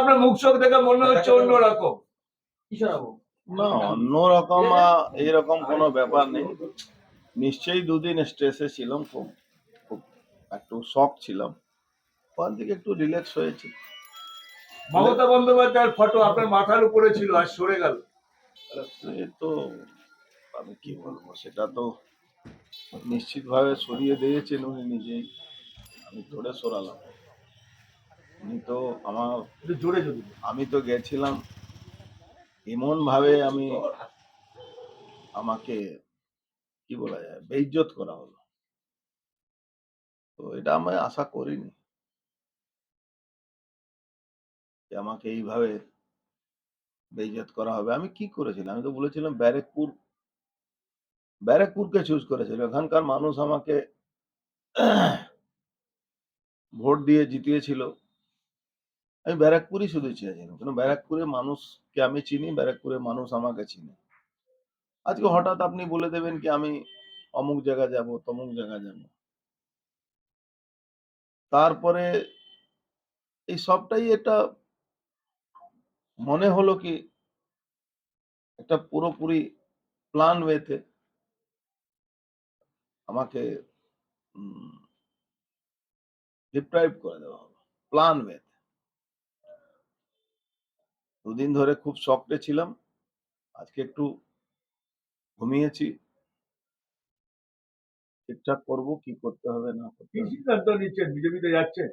আপনার মুখ চোখ দেখে মনে হচ্ছে অন্যরকম না অন্যরকম এইরকম কোনো ব্যাপার নেই। নিশ্চয়ই দুদিন স্ট্রেসে ছিলাম খুব খুব একটু শখ ছিলাম। ওখান থেকে একটু রিল্যাক্স হয়েছে। মমতা বন্দ্যোপাধ্যায়ের ফটো আপনার মাথার উপরে ছিল আর সরে গেল। এ তো আমি কি বলব সেটা তো নিশ্চিতভাবে সরিয়ে দিয়েছেন উনি নিজেই। আমি ধরে সরালাম। উনি তো আমার জোরে যদি আমি তো গেছিলাম এমন ভাবে আমি আমাকে কি বলা যায় বেইজ্জত করা হলো। তো এটা আমি আশা করিনি যে আমাকে এইভাবে বেইজ্জত করা হবে। আমি কি করেছিলাম? আমি তো বলেছিলাম ব্যারেকপুর ব্যারেকপুরকে চুজ করেছিল। এখানকার মানুষ আমাকে ভোট দিয়ে জিতিয়েছিল। আমি ব্যারাকপুরই শুধু চেয়েছিলাম কারণ ব্যারাকপুরের মানুষকে আমি চিনি, ব্যারাকপুরের মানুষ আমাকে চিনি। আজকে হঠাৎ আপনি বলে দেবেন কি, আমি অমুক জায়গা যাব, তমুক জায়গা যাব। তারপরে এই সবটাই একটা মনে হলো কি, একটা পুরোপুরি প্ল্যান ওয়েতে আমাকে ডিপ্রাইভ করে দেওয়া হলো। প্ল্যান ওয়েতে দুদিন ধরে খুব শক্টে ছিলাম। আজকে একটু ঘুমিয়েছি। ঠিকঠাক করব কি করতে হবে না কি সিদ্ধান্ত নিচ্ছেন বিজেপিতে যাচ্ছেন?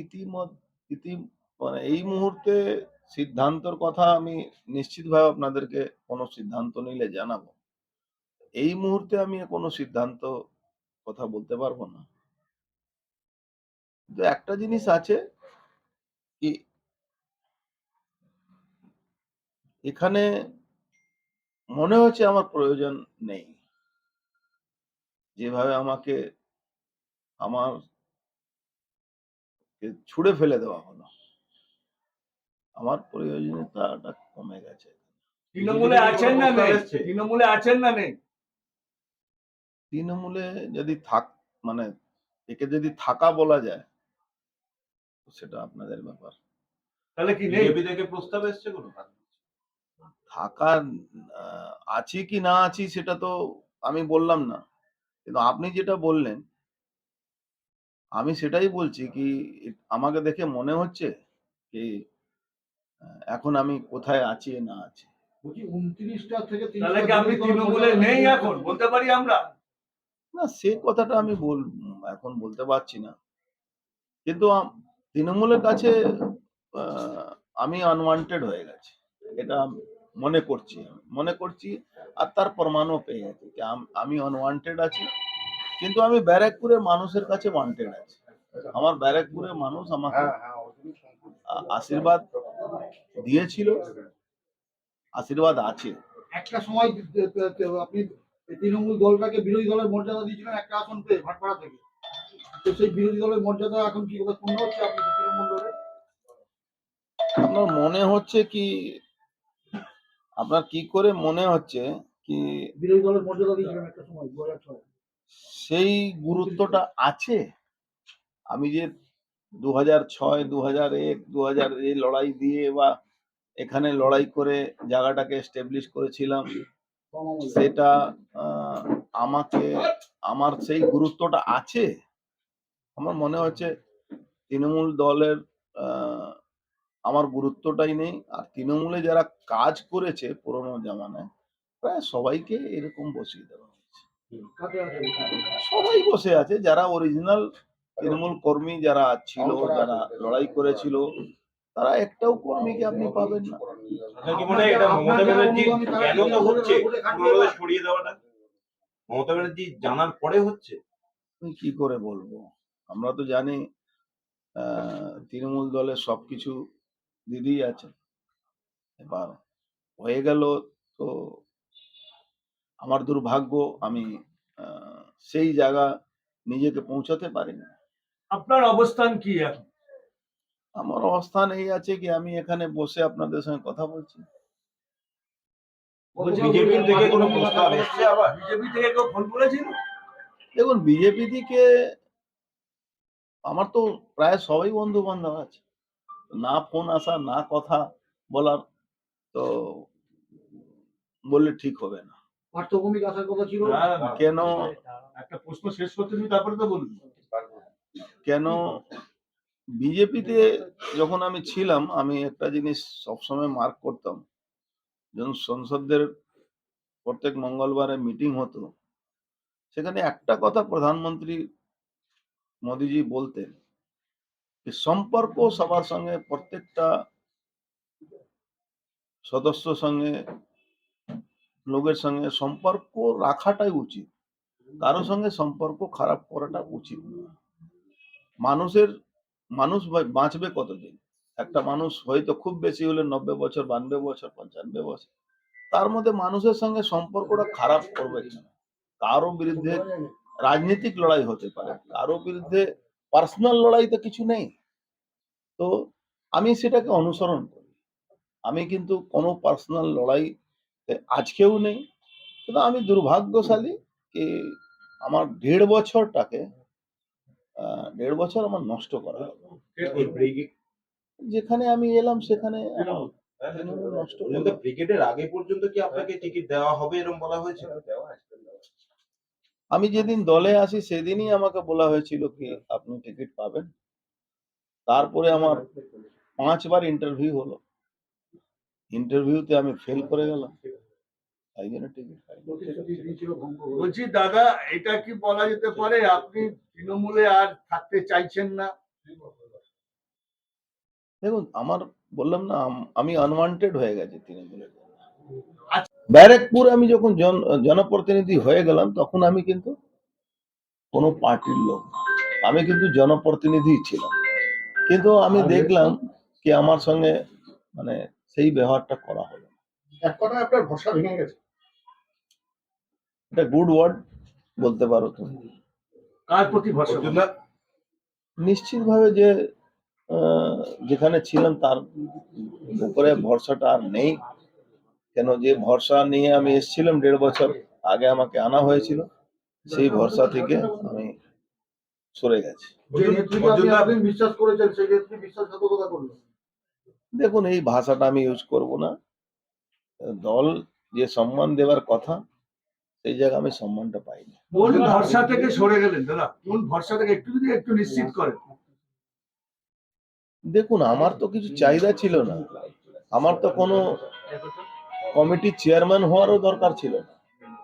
ইতিমধ্যে ইতি মানে এই মুহূর্তে সিদ্ধান্তর কথা আমি নিশ্চিতভাবে আপনাদেরকে কোনো সিদ্ধান্ত নিলে জানাব। এই মুহূর্তে আমি কোনো সিদ্ধান্ত কথা বলতে পারব না। কিন্তু একটা জিনিস আছে কি এখানে মনে হচ্ছে আমার প্রয়োজন নেই। যেভাবে আমাকে আমার কে ছুড়ে ফেলে দেওয়া হলো। আমার প্রয়োজনীয়তাটা কমে গেছে। তৃণমূলে আছেন না নেই? তৃণমূলে আছেন না নেই? তৃণমূলে যদি থাক মানে একে যদি থাকা বলা যায় সেটা আপনাদের ব্যাপার। তাহলে কি নেই? বিজেপি থেকে প্রস্তাব এসছে কোনো? থাকা আছি কি না আছি সেটা তো আমি বললাম না। কিন্তু আপনি যেটা বললেন আমি সেটাই বলছি কি আমাকে দেখে মনে হচ্ছে কি এখন আমি কোথায় আছি না আছি। উনত্রিশটা থেকে তাহলে কি আপনি তৃণমূলে নেই এখন? বলতে পারি আমরা। না সে কথাটা আমি বল এখন বলতে পারছি না। কিন্তু তৃণমূলের কাছে আহ, আমি আনওয়ান্টেড হয়ে গেছি। এটা মনে করছি মনে করছি আর তার প্রমাণও পেয়ে গেছি যে আমি আনওয়ান্টেড আছি কিন্তু আমি ব্যারাকপুরের মানুষের কাছে ওয়ান্টেড আছি। আমার ব্যারাকপুরের মানুষ আমাকে আশীর্বাদ দিয়েছিল আশীর্বাদ আছে। একটা সময় আপনি তৃণমূল দলটাকে বিরোধী দলের মর্যাদা দিয়েছিলেন একটা আসন পেয়ে ভাটপাড়া থেকে। তো সেই বিরোধী দলের মর্যাদা এখন কি কথা পূর্ণ হচ্ছে আপনি তৃণমূল দলের? আপনার মনে হচ্ছে কি আপনার কি করে মনে হচ্ছে কি বিরোধী দলের মর্যাদা দিয়েছিলেন একটা সময় দু হাজার ছয়। সেই গুরুত্বটা আছে? আমি যে দু হাজার ছয় দু হাজার এক দু হাজার এই লড়াই দিয়ে বা এখানে লড়াই করে জায়গাটাকে এস্টাবলিশ করেছিলাম সেটা আমাকে আমার সেই গুরুত্বটা আছে? আমার মনে হচ্ছে তৃণমূল দলের আহ, আমার গুরুত্বটাই নেই। আর তৃণমূলে যারা কাজ করেছে পুরোনো জামানায় প্রায় সবাইকে এরকম বসিয়ে দেওয়া হয়েছে। সবাই বসে আছে যারা অরিজিনাল তৃণমূল কর্মী যারা ছিল যারা লড়াই করেছিল তারা একটাও কর্মীকে আপনি পাবেন না। আপনার কি এটা মমতা ব্যানার্জি জানার পরে হচ্ছে? আমি কি করে বলব? আমরা তো জানি আহ, তৃণমূল দলের সবকিছু দিদিই আছে এবার হয়ে গেল তো আমার দুর্ভাগ্য আমি সেই জায়গা নিজেকে পৌঁছাতে পারিনি। আপনার অবস্থান কি এখন? আমার অবস্থান এই আছে কি আমি এখানে বসে আপনাদের সঙ্গে কথা বলছি। বিজেপি থেকে কোনো প্রস্তাব এসছে? আবার। বিজেপি থেকে কেউ ফোন করেছিল? দেখুন বিজেপি থেকে আমার তো প্রায় সবাই বন্ধু বান্ধব আছে। না ফোন আসা না কথা বলার তো বললে ঠিক হবে না। পার্থভূমিক আসার কথা ছিল। কেন একটা প্রশ্ন শেষ করতে দিবি তারপরে তো বলবি। কেন বিজেপিতে যখন আমি ছিলাম আমি একটা জিনিস সবসময় মার্ক করতাম। যখন সংসদদের প্রত্যেক মঙ্গলবারে মিটিং হতো সেখানে একটা কথা প্রধানমন্ত্রী মোদিজি বলতেন সম্পর্ক সবার সঙ্গে প্রত্যেকটা সদস্য সঙ্গে লোকের সঙ্গে সম্পর্ক রাখাটাই উচিত কারোর সঙ্গে সম্পর্ক খারাপ করাটা উচিত মানুষের মানুষ বাঁচবে কতদিন একটা মানুষ হয়তো খুব বেশি হলে নব্বই বছর, বানবে বছর, পঞ্চানবে বছর। তার মধ্যে মানুষের সঙ্গে সম্পর্কটা খারাপ করবে কারও বিরুদ্ধে রাজনৈতিক লড়াই হতে পারে, কারও বিরুদ্ধে পার্সোনাল লড়াই তো কিছু নেই। তো আমি সেটাকে অনুসরণ করি। আমি কিন্তু কোনো পার্সোনাল লড়াই আজকেও নেই। কিন্তু আমি দুর্ভাগ্যশালী কি আমার দেড় বছরটাকে আহ, দেড় বছর আমার নষ্ট করা যেখানে আমি এলাম সেখানে নষ্ট হয়ে ব্রিগেডের আগে পর্যন্ত কি আপনাকে টিকিট দেওয়া হবে এরকম বলা হয়েছিল? আমি যেদিন দলে আসি সেদিনই আমাকে বলা হয়েছিল কি আপনি টিকিট পাবেন। তারপরে আমার পাঁচবার ইন্টারভিউ হলো। ইন্টারভিউতে আমি ফেল করে গেলাম। তাই জন্য টিকিট। বলছি দাদা এটা কি বলা যেতে পারে? আপনি তৃণমূলে আর থাকতে চাইছেন না? দেখুন আমার বললাম না আমি আনওয়ান্টেড হয়ে গেছি তৃণমূলের। ব্যারাকপুর আমি যখন জন জনপ্রতিনিধি হয়ে গেলাম তখন আমি কিন্তু কোনো পার্টির লোক আমি কিন্তু জনপ্রতিনিধি ছিলাম। কিন্তু আমি দেখলাম কি আমার সঙ্গে মানে সেই ব্যবহারটা করা হলো না। এক কথায় আপনার ভরসা ভেঙে গেছে। এটা গুড ওয়ার্ড বলতে পারো তুমি। কার প্রতি ভরসা নিশ্চিতভাবে যে আহ, যেখানে ছিলাম তার উপরে ভরসাটা আর নেই। কেন যে ভরসা নিয়ে আমি এসেছিলাম দেড় বছর আগে আমাকে আনা হয়েছিল সেই ভরসা থেকে আমি সরে গেছি। দেখুন এই ভাষাটা আমি ইউজ করব না। দল যে সম্মান দেওয়ার কথা সেই জায়গায় আমি সম্মানটা পাইনি কোন ভরসা থেকে সরে গেলেন? দাদা কোন ভরসা থেকে একটু যদি একটু নিশ্চিত করেন। দেখুন আমার তো কিছু চাহিদা ছিল না। আমার তো কোনো কমিটির চেয়ারম্যান হওয়ারও দরকার ছিল না।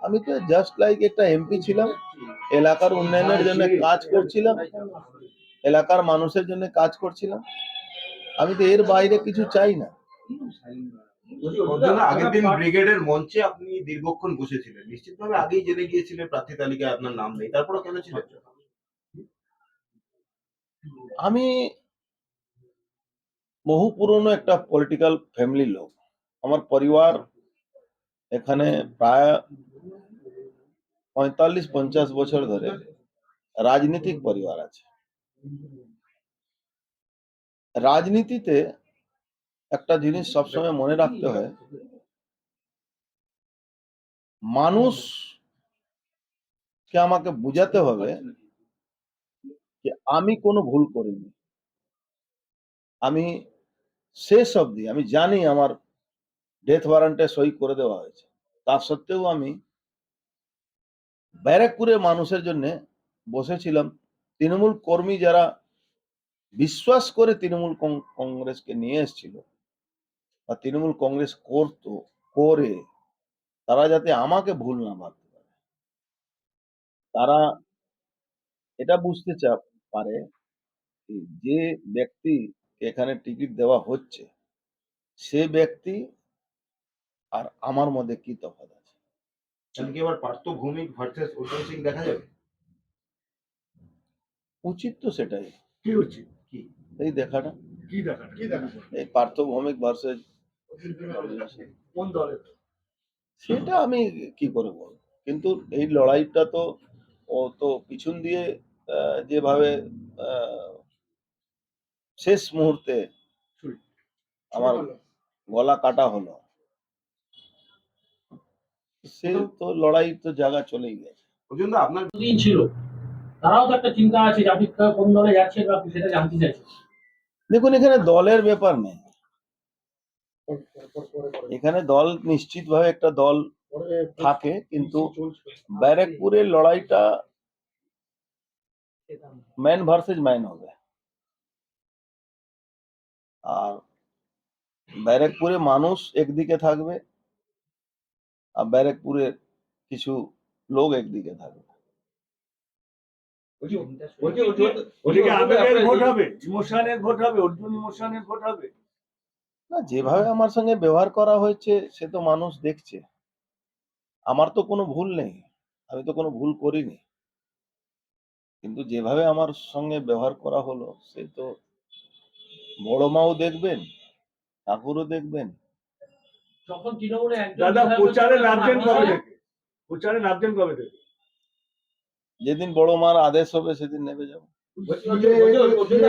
আমি তো জাস্ট লাইক একটা এমপি ছিলাম এলাকার উন্নয়নের জন্য কাজ করছিলাম এলাকার মানুষের জন্য কাজ করছিলাম। আমি তো এর বাইরে কিছু চাই না। আগের দিন ব্রিগেডের মঞ্চে আপনি দীর্ঘক্ষণ বসেছিলেন। নিশ্চিতভাবে আগেই জেনে গিয়েছিলেন প্রার্থী তালিকায় আপনার নাম নেই। তারপরে কেন ছিলেন? আমি বহু পুরনো একটা পলিটিক্যাল ফ্যামিলি লোক। আমার পরিবার এখানে প্রায় পঁয়তাল্লিশ, পঞ্চাশ বছর ধরে রাজনৈতিক পরিবার আছে। রাজনীতিতে একটা জিনিস সবসময় মনে রাখতে হয়, মানুষ কে আমাকে বুঝাতে হবে যে আমি কোনো ভুল করিনি। আমি শেষ অবধি, আমি জানি আমার ডেথ ওয়ারেন্টে সই করে দেওয়া হয়েছে। তা সত্ত্বেও আমি ব্যারাকপুরের মানুষের জন্য বসেছিলাম। তৃণমূল কর্মী যারা বিশ্বাস করে তৃণমূল কংগ্রেসকে নিয়ে এসেছিল বা তৃণমূল কংগ্রেস করতো, করে, তারা যাতে আমাকে ভুল না ভাবতে পারে। তারা এটা বুঝতে চা, পারে যে ব্যক্তি এখানে টিকিট দেওয়া হচ্ছে, সে ব্যক্তি আর আমার মধ্যে কি তফাৎ আছে? কি এবার পার্থ ভৌমিক ভার্সেস অর্জুন সিং দেখা যাবে? উচিত তো সেটাই। কি উচিত? এই দেখাটা। কি দেখাটা? কি দেখা এই পার্থভৌমিক ভার্সেস কোন দলের? সেটা আমি কি করে বলব? কিন্তু এই লড়াইটা তো ও তো পিছন দিয়ে আহ, যেভাবে আহ, শেষ মুহূর্তে আমার গলা কাটা হলো। সে তো লড়াই তো জায়গা চলেই গেছে। অর্জুনদা আপনার দিন ছিল। তারাও তো একটা চিন্তা আছে যে আপনি কোন দলে যাচ্ছেন বা আপনি সেটা জানতে চাইছেন। দেখুন এখানে দলের ব্যাপার নেই। এখানে দল নিশ্চিতভাবে একটা দল থাকে কিন্তু ব্যারাকপুরের লড়াইটা ম্যান ভার্সেস ম্যান হবে। আর ব্যারাকপুরে মানুষ একদিকে থাকবে ব্যারাকপুরের কিছু লোক একদিকে থাকবে ওদিকে আবেগের ভোট হবে। ইমোশনের ভোট হবে অর্জুন ইমোশনের ভোট হবে। না যেভাবে আমার সঙ্গে ব্যবহার করা হয়েছে সে তো মানুষ দেখছে। আমার তো কোনো ভুল নেই আমি তো কোনো ভুল করিনি। কিন্তু যেভাবে আমার সঙ্গে ব্যবহার করা হলো সে তো বড় মাও দেখবেন ঠাকুরও দেখবেন যখন তৃণমূলে দাদা প্রচারে নামছেন কবে থেকে? প্রচারে নামছেন কবে থেকে? যেদিন বড় মার আদেশ হবে সেদিন নেমে যাব।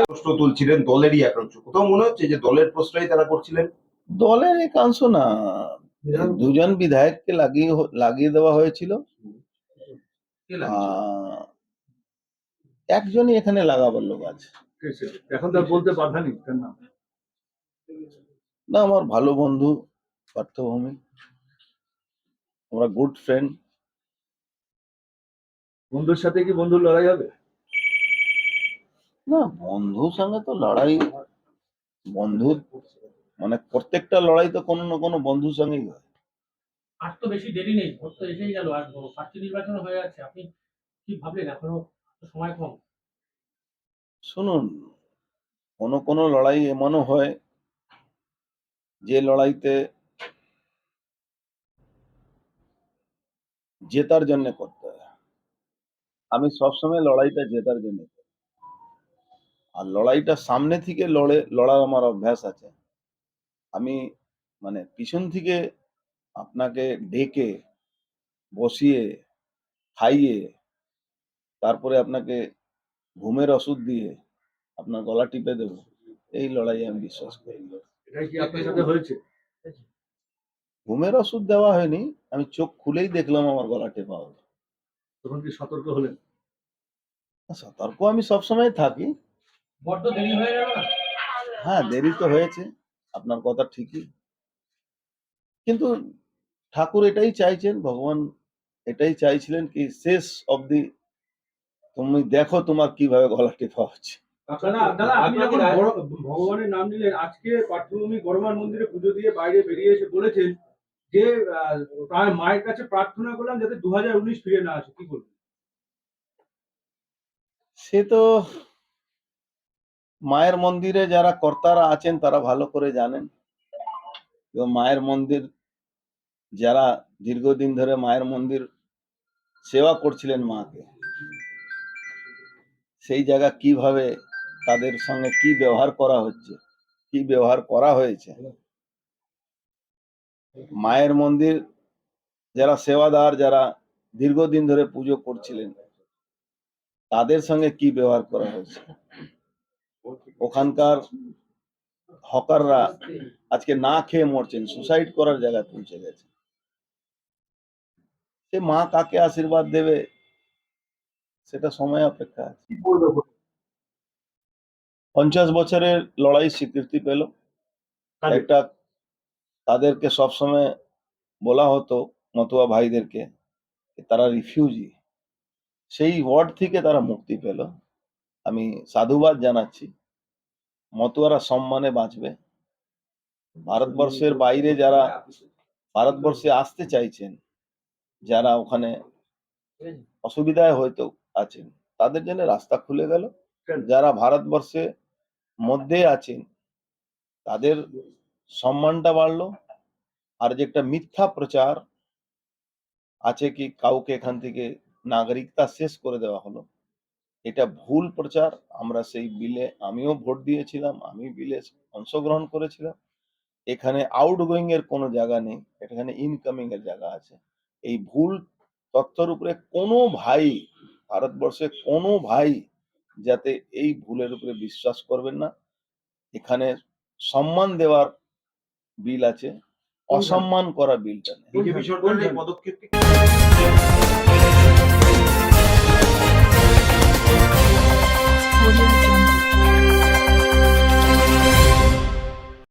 প্রশ্ন তুলছিলেন দলেরই একাংশ। কোথাও মনে হচ্ছে যে দলের প্রশ্নই তারা করছিলেন? দলের একাংশ না। দুজন বিধায়ককে লাগিয়ে লাগিয়ে দেওয়া হয়েছিল। আহ, একজনই এখানে লাগাবার লোক আছে এখন তার বলতে বাধা নেই না আমার ভালো বন্ধু পার্থভূমি। আমরা গুড ফ্রেন্ড বন্ধুর সাথে কি বন্ধুর লড়াই হবে? না বন্ধুর সঙ্গে তো লড়াই বন্ধু মানে প্রত্যেকটা লড়াই তো কোনো না কোনো বন্ধুর সঙ্গেই হয়। আর তো বেশি দেরি নেই ভোট তো এসেই গেল আর প্রার্থী নির্বাচন হয়ে যাচ্ছে আপনি কি ভাবলেন? এখনও সময় কম। শুনুন কোনো কোনো লড়াই এমনও হয় যে লড়াইতে জেতার জন্য করতে হয়। আমি সবসময় লড়াইটা জেতার জন্য আর লড়াইটা সামনে থেকে লড়ে, লড়ার আমার অভ্যাস আছে। আমি মানে পিছন থেকে আপনাকে ডেকে বসিয়ে, খাইয়ে, তারপরে আপনাকে ঘুমের ওষুধ দিয়ে আপনার গলা টিপে দেবো। এই লড়াই আমি বিশ্বাস করি। হয়েছে? ঘুমের ওষুধ দেওয়া হয়নি আমি চোখ খুলেই দেখলাম আমার গলা টেপা হলো। তখন কি সতর্ক হলেন? সতর্ক আমি সবসময় থাকি। বড্ড দেরি হয়ে গেল হ্যাঁ দেরি তো হয়েছে আপনার কথা ঠিকই। কিন্তু ঠাকুর এটাই চাইছেন ভগবান এটাই চাইছিলেন কি শেষ অবধি তুমি দেখো তোমার কীভাবে গলা টেপা হচ্ছে। বড়- ভগবানের নাম নিলেন আজকে পার্থভূমি গরমান মন্দিরে পুজো দিয়ে বাইরে বেরিয়ে এসে বলেছেন যে প্রায় মায়ের কাছে প্রার্থনা করলাম যাতে দু হাজার উনিশ ফিরে না আসে, কি বলবেন? সে তো মায়ের মন্দিরে যারা কর্তারা আছেন, তারা ভালো করে জানেন। এবং মায়ের মন্দির, যারা দীর্ঘদিন ধরে মায়ের মন্দির সেবা করছিলেন মাকে, সেই জায়গা কীভাবে তাদের সঙ্গে কি ব্যবহার করা হচ্ছে, কি ব্যবহার করা হয়েছে মায়ের মন্দির যারা সেবাদার যারা দীর্ঘদিন ধরে পুজো করছিলেন তাদের সঙ্গে কি ব্যবহার করা হয়েছে? ওখানকার হকাররা আজকে না খেয়ে মরছেন সুসাইড করার জায়গায় পৌঁছে গেছে। সে মা কাকে আশীর্বাদ দেবে? সেটা সময় অপেক্ষা আছে। পঞ্চাশ বছরের লড়াই স্বীকৃতি পেল। একটা তাদেরকে সবসময় বলা হতো, মতুয়া ভাইদেরকে তারা রিফিউজি সেই ওয়ার্ড থেকে তারা মুক্তি পেল। আমি সাধুবাদ জানাচ্ছি। মতুয়ারা সম্মানে বাঁচবে। ভারতবর্ষের বাইরে যারা ভারতবর্ষে আসতে চাইছেন, যারা ওখানে অসুবিধায় হয়তো আছেন, তাদের জন্য রাস্তা খুলে গেল। যারা ভারতবর্ষে মধ্যে আছেন, তাদের সম্মানটা বাড়লো। আর যে একটা মিথ্যা প্রচার আছে কি কাউকে এখান থেকে নাগরিকতা শেষ করে দেওয়া হলো, এটা ভুল প্রচার। আমরা সেই বিলে আমিও ভোট দিয়েছিলাম, আমি বিলে অংশগ্রহণ করেছিলাম। এখানে আউটগোয়িং এর কোনো জায়গা নেই, এখানে ইনকামিং এর জায়গা আছে। এই ভুল তথ্যের উপরে কোনো ভাই, ভারতবর্ষে কোনো ভাই যাতে এই ভুলের উপরে বিশ্বাস করবেন না। এখানে সম্মান দেওয়ার বিল আছে। অসম্মান করা বিলটা